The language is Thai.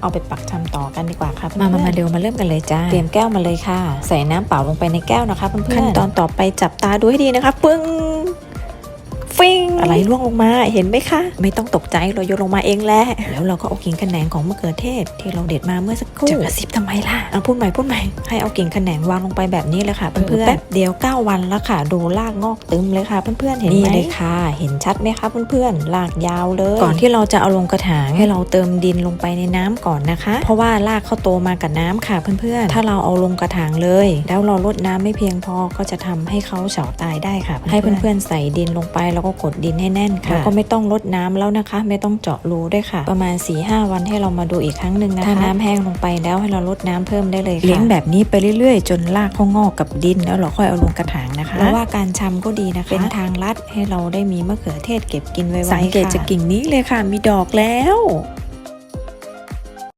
เอาไปปักชำต่อกันดีกว่าค่ะมามามาเร็วมาเริ่มกันเลยจ้า เตรียมแก้วมาเลยค่ะ ใส่น้ำเปล่าลงไปในแก้วนะคะเพื่อนๆขั้นตอนต่อไปจับตาดูให้ดีนะคะปึ้ง ฟิงอะไรร่วงลงมาเห็นไหมคะ ไม่ต้องตกใจเราโยนลงมาเองแหละแล้วเราก็เอากิ่งขนงของมะเขือเทศ ที่เราเด็ดมาเมื่อสักครู่จะกระซิบทำไมล่ะเอาพูดใหม่พูดใหม่ให้เอากิ่งขนงวางลงไปแบบนี้เลยค่ะเพื่อนๆแป๊บเดียว 9 วันแล้วค่ะ ดูรากงอกตึมเลยค่ะ เพื่อนๆเห็นไหมนี่เลยค่ะ เห็นชัดไหมคะเพื่อนๆรากยาวเลย ก่อนที่เราจะเอาลงกระถางให้เราเติมดินลงไปในน้ำก่อนนะคะ เพราะว่ารากเขาโตมากับน้ำค่ะเพื่อนๆถ้าเราเอาลงกระถางเลย แล้วเราลดน้ำไม่เพียงพอก็จะทำให้เขาเฉาตายได้ค่ะ ให้เพื่อนๆใส่ดินลงไปแล้วก็กดดินให้แน่นค่ะแล้วก็ไม่ต้องลดน้ำแล้วนะคะ ไม่ต้องเจาะรูด้วยค่ะ ประมาณ4ีหวันให้เรามาดูอีกครั้งหนึ่งนะคะถ้าน้ำแห้งลงไปแล้วให้เราลดน้ำเพิ่มได้เลยค่ะเลี้ยงแบบนี้ไปเรื่อยๆ จนรากเขางอกกับดิน แล้วเราค่อยเอาลงกระถางนะคะเพราะว่าการชำก็ดีนะคะเป็นทางลัดให้เราได้มีมะเขือเทศเก็บกินไว้ๆสังเกตจากกิ่งนี้เลยค่ะ มีดอกแล้ว